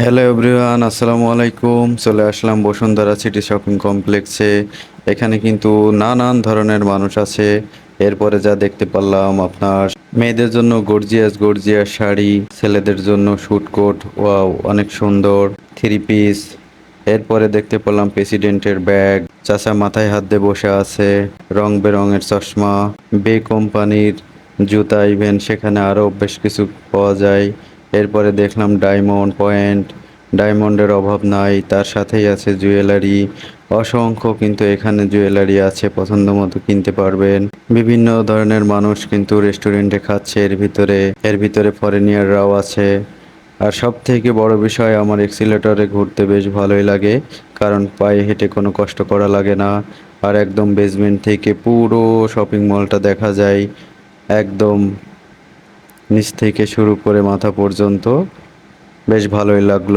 Hello everyone আসসালামু আলাইকুম। চলে আসলাম বসুন্ধরা সিটি শপিং কমপ্লেক্সে এখানে কিন্তু নানান ধরনের মানুষ আছে। এরপরে যা দেখতে পারলাম আপনার, মেয়েদের জন্য গর্জিয়াস গর্জিয়াস শাড়ি, ছেলেদের জন্য কোট ওয়াও অনেক সুন্দর থ্রি পিস এরপরে দেখতে পেলাম প্রেসিডেন্টের ব্যাগ চাচা মাথায় হাত দিয়ে বসে আছে, রং বেরঙের চশমা বে কোম্পানির জুতা ইভেন সেখানে আরও বেশ কিছু পাওয়া যায়। এরপরে দেখলাম ডায়মন্ড পয়েন্ট। ডায়মন্ডের অভাব নাই, তার সাথেই আছে জুয়েলারি। অসংখ্য কিন্তু এখানে জুয়েলারি আছে, পছন্দ মতো কিনতে পারবেন। বিভিন্ন ধরনের মানুষ কিন্তু রেস্টুরেন্টে খাচ্ছে, এর ভিতরে এর ভিতরে ফরেনিয়াররাও আছে। আর সব থেকে বড় বিষয়, আমার এক্সিলেটরে ঘুরতে বেশ ভালোই লাগে, কারণ পায়ে হেঁটে কোনো কষ্ট করা লাগে না। আর একদম বেসমেন্ট থেকে পুরো শপিং মলটা দেখা যায়, একদম নিচ থেকে শুরু করে মাথা পর্যন্ত বেশ ভালোই লাগল।